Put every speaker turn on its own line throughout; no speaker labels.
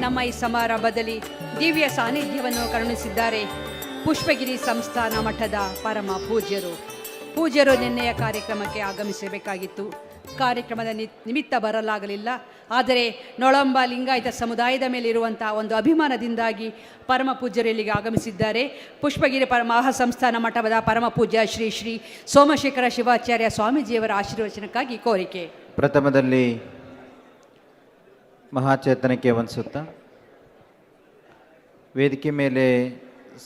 ನಮ್ಮ ಈ ಸಮಾರಂಭದಲ್ಲಿ ದಿವ್ಯ ಸಾನ್ನಿಧ್ಯವನ್ನು ಕರುಣಿಸಿದ್ದಾರೆ ಪುಷ್ಪಗಿರಿ ಸಂಸ್ಥಾನ ಮಠದ ಪರಮ ಪೂಜ್ಯರು. ಪೂಜ್ಯರು ನಿನ್ನೆಯ ಕಾರ್ಯಕ್ರಮಕ್ಕೆ ಆಗಮಿಸಬೇಕಾಗಿತ್ತು. ಕಾರ್ಯಕ್ರಮದ ನಿಮಿತ್ತ ಬರಲಾಗಲಿಲ್ಲ. ಆದರೆ ನೊಳಂಬ ಲಿಂಗಾಯತ ಸಮುದಾಯದ ಮೇಲೆ ಇರುವಂತಹ ಒಂದು ಅಭಿಮಾನದಿಂದಾಗಿ ಪರಮ ಪೂಜ್ಯರು ಇಲ್ಲಿಗೆ ಆಗಮಿಸಿದ್ದಾರೆ. ಪುಷ್ಪಗಿರಿ ಪರ, ಮಹಾಸಂಸ್ಥಾನ ಮಠದ ಪರಮ ಪೂಜ್ಯ ಶ್ರೀ ಶ್ರೀ ಸೋಮಶೇಖರ ಶಿವಾಚಾರ್ಯ ಸ್ವಾಮೀಜಿಯವರ ಆಶೀರ್ವಚನಕ್ಕಾಗಿ ಕೋರಿಕೆ.
ಪ್ರಥಮದಲ್ಲಿ ಮಹಾಚೇತನಕ್ಕೆ ವಂದಿಸುತ್ತಾ ವೇದಿಕೆ ಮೇಲೆ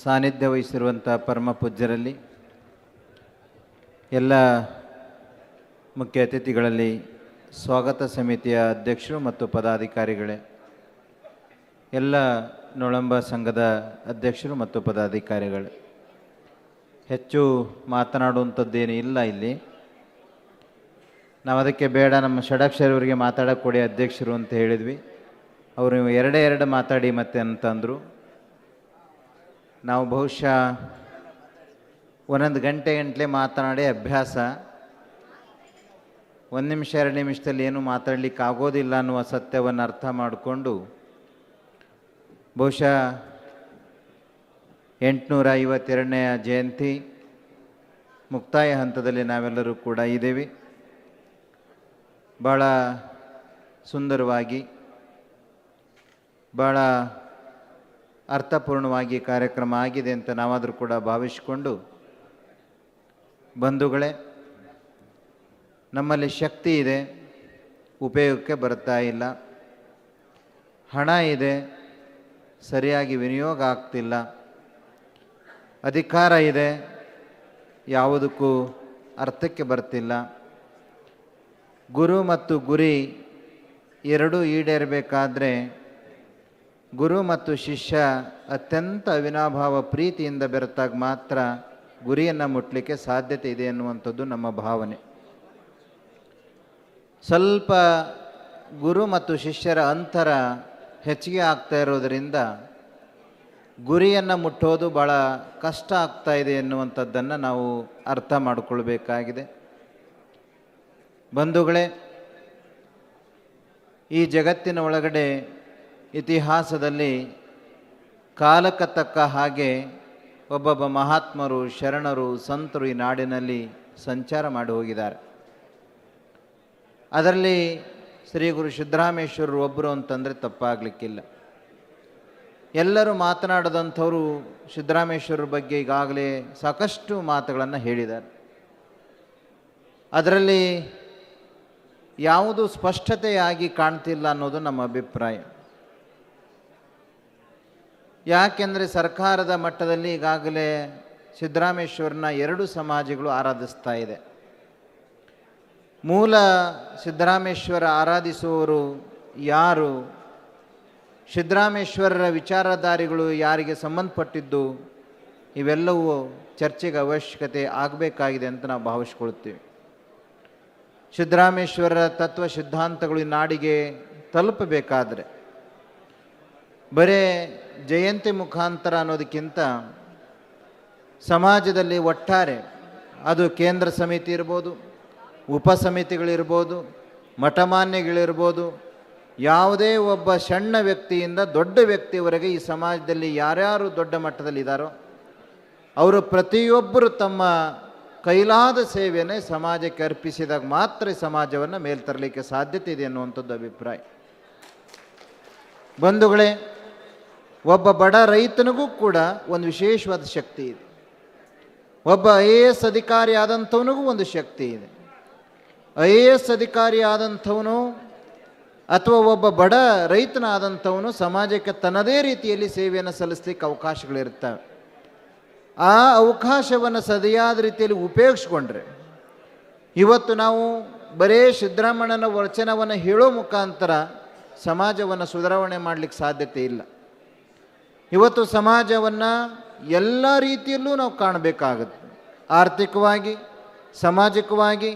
ಸಾನ್ನಿಧ್ಯ ವಹಿಸಿರುವಂಥ ಪರಮ ಪೂಜ್ಯರಲ್ಲಿ, ಎಲ್ಲ ಮುಖ್ಯ ಅತಿಥಿಗಳಲ್ಲಿ ಸ್ವಾಗತ ಸಮಿತಿಯ ಅಧ್ಯಕ್ಷರು ಮತ್ತು ಪದಾಧಿಕಾರಿಗಳೇ, ಎಲ್ಲ ನೊಳಂಬ ಸಂಘದ ಅಧ್ಯಕ್ಷರು ಮತ್ತು ಪದಾಧಿಕಾರಿಗಳೇ. ಹೆಚ್ಚು ಮಾತನಾಡುವಂಥದ್ದೇನೂ ಇಲ್ಲ ಇಲ್ಲಿ. ನಾವು ಅದಕ್ಕೆ ಬೇಡ, ನಮ್ಮ ಷಡಾಕ್ಷರವರಿಗೆ ಮಾತಾಡಕ್ಕೆ ಅಧ್ಯಕ್ಷರು ಅಂತ ಹೇಳಿದ್ವಿ. ಅವರು ಎರಡೇ ಎರಡು ಮಾತಾಡಿ ಮತ್ತೆ ಅಂತಂದರು. ನಾವು ಬಹುಶಃ ಒಂದೊಂದು ಗಂಟೆ ಗಂಟಲೆ ಮಾತನಾಡಿ ಅಭ್ಯಾಸ. ಒಂದು ನಿಮಿಷ, ಎರಡು ನಿಮಿಷದಲ್ಲಿ ಏನು ಮಾತಾಡಲಿಕ್ಕೆ ಆಗೋದಿಲ್ಲ ಅನ್ನುವ ಸತ್ಯವನ್ನು ಅರ್ಥ ಮಾಡಿಕೊಂಡು ಬಹುಶಃ ಎಂಟುನೂರ ಐವತ್ತೆರಡನೆಯ ಜಯಂತಿ ಮುಕ್ತಾಯ ಹಂತದಲ್ಲಿ ನಾವೆಲ್ಲರೂ ಕೂಡ ಇದ್ದೇವೆ. ಭಾಳ ಸುಂದರವಾಗಿ ಭಾಳ ಅರ್ಥಪೂರ್ಣವಾಗಿ ಕಾರ್ಯಕ್ರಮ ಆಗಿದೆ ಅಂತ ನಾವಾದರೂ ಕೂಡ ಭಾವಿಸಿಕೊಂಡು, ಬಂಧುಗಳೇ, ನಮ್ಮಲ್ಲಿ ಶಕ್ತಿ ಇದೆ, ಉಪಯೋಗಕ್ಕೆ ಬರ್ತಾ ಇಲ್ಲ, ಹಣ ಇದೆ, ಸರಿಯಾಗಿ ವಿನಿಯೋಗ ಆಗ್ತಿಲ್ಲ, ಅಧಿಕಾರ ಇದೆ, ಯಾವುದಕ್ಕೂ ಅರ್ಥಕ್ಕೆ ಬರ್ತಿಲ್ಲ. ಗುರು ಮತ್ತು ಗುರಿ ಎರಡೂ ಈಡೇರಬೇಕಾದ್ರೆ ಗುರು ಮತ್ತು ಶಿಷ್ಯ ಅತ್ಯಂತ ಅವಿನಾಭಾವ ಪ್ರೀತಿಯಿಂದ ಬೆರೆತಾಗ ಮಾತ್ರ ಗುರಿಯನ್ನು ಮುಟ್ಟಲಿಕ್ಕೆ ಸಾಧ್ಯತೆ ಇದೆ ಅನ್ನುವಂಥದ್ದು ನಮ್ಮ ಭಾವನೆ. ಸ್ವಲ್ಪ ಗುರು ಮತ್ತು ಶಿಷ್ಯರ ಅಂತರ ಹೆಚ್ಚಿಗೆ ಆಗ್ತಾ ಇರೋದರಿಂದ ಗುರಿಯನ್ನು ಮುಟ್ಟೋದು ಭಾಳ ಕಷ್ಟ ಆಗ್ತಾ ಇದೆ ಎನ್ನುವಂಥದ್ದನ್ನು ನಾವು ಅರ್ಥ ಮಾಡಿಕೊಳ್ಬೇಕಾಗಿದೆ. ಬಂಧುಗಳೇ, ಈ ಜಗತ್ತಿನ ಒಳಗಡೆ ಇತಿಹಾಸದಲ್ಲಿ ಕಾಲಕ್ಕೆ ತಕ್ಕ ಹಾಗೆ ಒಬ್ಬೊಬ್ಬ ಮಹಾತ್ಮರು, ಶರಣರು, ಸಂತರು ಈ ನಾಡಿನಲ್ಲಿ ಸಂಚಾರ ಮಾಡಿ ಹೋಗಿದ್ದಾರೆ. ಅದರಲ್ಲಿ ಶ್ರೀ ಗುರು ಸಿದ್ದರಾಮೇಶ್ವರರು ಒಬ್ಬರು ಅಂತಂದರೆ ತಪ್ಪಾಗಲಿಕ್ಕಿಲ್ಲ. ಎಲ್ಲರೂ ಮಾತನಾಡದಂಥವರು ಸಿದ್ದರಾಮೇಶ್ವರರ ಬಗ್ಗೆ ಈಗಾಗಲೇ ಸಾಕಷ್ಟು ಮಾತುಗಳನ್ನು ಹೇಳಿದ್ದಾರೆ. ಅದರಲ್ಲಿ ಯಾವುದು ಸ್ಪಷ್ಟತೆಯಾಗಿ ಕಾಣ್ತಿಲ್ಲ ಅನ್ನೋದು ನಮ್ಮ ಅಭಿಪ್ರಾಯ. ಯಾಕೆಂದರೆ ಸರ್ಕಾರದ ಮಟ್ಟದಲ್ಲಿ ಈಗಾಗಲೇ ಸಿದ್ದರಾಮೇಶ್ವರನ ಎರಡು ಸಮಾಜಗಳು ಆರಾಧಿಸ್ತಾ ಇದೆ. ಮೂಲ ಸಿದ್ದರಾಮೇಶ್ವರ ಆರಾಧಿಸುವವರು ಯಾರು? ಸಿದ್ದರಾಮೇಶ್ವರರ ವಿಚಾರಧಾರಿಗಳು ಯಾರಿಗೆ ಸಂಬಂಧಪಟ್ಟಿದ್ದು? ಇವೆಲ್ಲವೂ ಚರ್ಚೆಗೆ ಅವಶ್ಯಕತೆ ಆಗಬೇಕಾಗಿದೆ ಅಂತ ನಾವು ಭಾವಿಸ್ಕೊಳ್ತೀವಿ. ಸಿದ್ದರಾಮೇಶ್ವರರ ತತ್ವ ಸಿದ್ಧಾಂತಗಳು ನಾಡಿಗೆ ತಲುಪಬೇಕಾದ್ರೆ. ಬರೇ ಜಯಂತಿ ಮುಖಾಂತರ ಅನ್ನೋದಕ್ಕಿಂತ ಸಮಾಜದಲ್ಲಿ ಒಟ್ಟಾರೆ ಅದು ಕೇಂದ್ರ ಸಮಿತಿ ಇರ್ಬೋದು, ಉಪ ಸಮಿತಿಗಳಿರ್ಬೋದು, ಮಠಮಾನ್ಯಗಳಿರ್ಬೋದು, ಯಾವುದೇ ಒಬ್ಬ ಸಣ್ಣ ವ್ಯಕ್ತಿಯಿಂದ ದೊಡ್ಡ ವ್ಯಕ್ತಿಯವರೆಗೆ ಈ ಸಮಾಜದಲ್ಲಿ ಯಾರ್ಯಾರು ದೊಡ್ಡ ಮಟ್ಟದಲ್ಲಿ ಇದ್ದಾರೋ ಅವರು ಪ್ರತಿಯೊಬ್ಬರು ತಮ್ಮ ಕೈಲಾದ ಸೇವೆಯನ್ನೇ ಸಮಾಜಕ್ಕೆ ಅರ್ಪಿಸಿದಾಗ ಮಾತ್ರ ಸಮಾಜವನ್ನು ಮೇಲ್ತರಲಿಕ್ಕೆ ಸಾಧ್ಯತೆ ಇದೆ ಅನ್ನುವಂಥದ್ದು ಅಭಿಪ್ರಾಯ. ಬಂಧುಗಳೇ, ಒಬ್ಬ ಬಡ ರೈತನಿಗೂ ಕೂಡ ಒಂದು ವಿಶೇಷವಾದ ಶಕ್ತಿ ಇದೆ. ಒಬ್ಬ ಐ ಎ ಎಸ್ ಅಧಿಕಾರಿ ಆದಂಥವನಿಗೂ ಒಂದು ಶಕ್ತಿ ಇದೆ. ಐ ಎ ಎಸ್ ಅಧಿಕಾರಿ ಆದಂಥವನು ಅಥವಾ ಒಬ್ಬ ಬಡ ರೈತನಾದಂಥವನು ಸಮಾಜಕ್ಕೆ ತನ್ನದೇ ರೀತಿಯಲ್ಲಿ ಸೇವೆಯನ್ನು ಸಲ್ಲಿಸಲಿಕ್ಕೆ ಅವಕಾಶಗಳಿರ್ತವೆ ಆ ಅವಕಾಶವನ್ನು ಸರಿಯಾದ ರೀತಿಯಲ್ಲಿ ಉಪಯೋಗಿಸ್ಕೊಂಡ್ರೆ, ಇವತ್ತು ನಾವು ಬರೇ ಸಿದ್ದರಾಮಣ್ಣನ ವಚನವನ್ನು ಹೇಳೋ ಮುಖಾಂತರ ಸಮಾಜವನ್ನು ಸುಧಾರಣೆ ಮಾಡಲಿಕ್ಕೆ ಸಾಧ್ಯತೆ ಇಲ್ಲ. ಇವತ್ತು ಸಮಾಜವನ್ನು ಎಲ್ಲ ರೀತಿಯಲ್ಲೂ ನಾವು ಕಾಣಬೇಕಾಗುತ್ತೆ. ಆರ್ಥಿಕವಾಗಿ, ಸಾಮಾಜಿಕವಾಗಿ,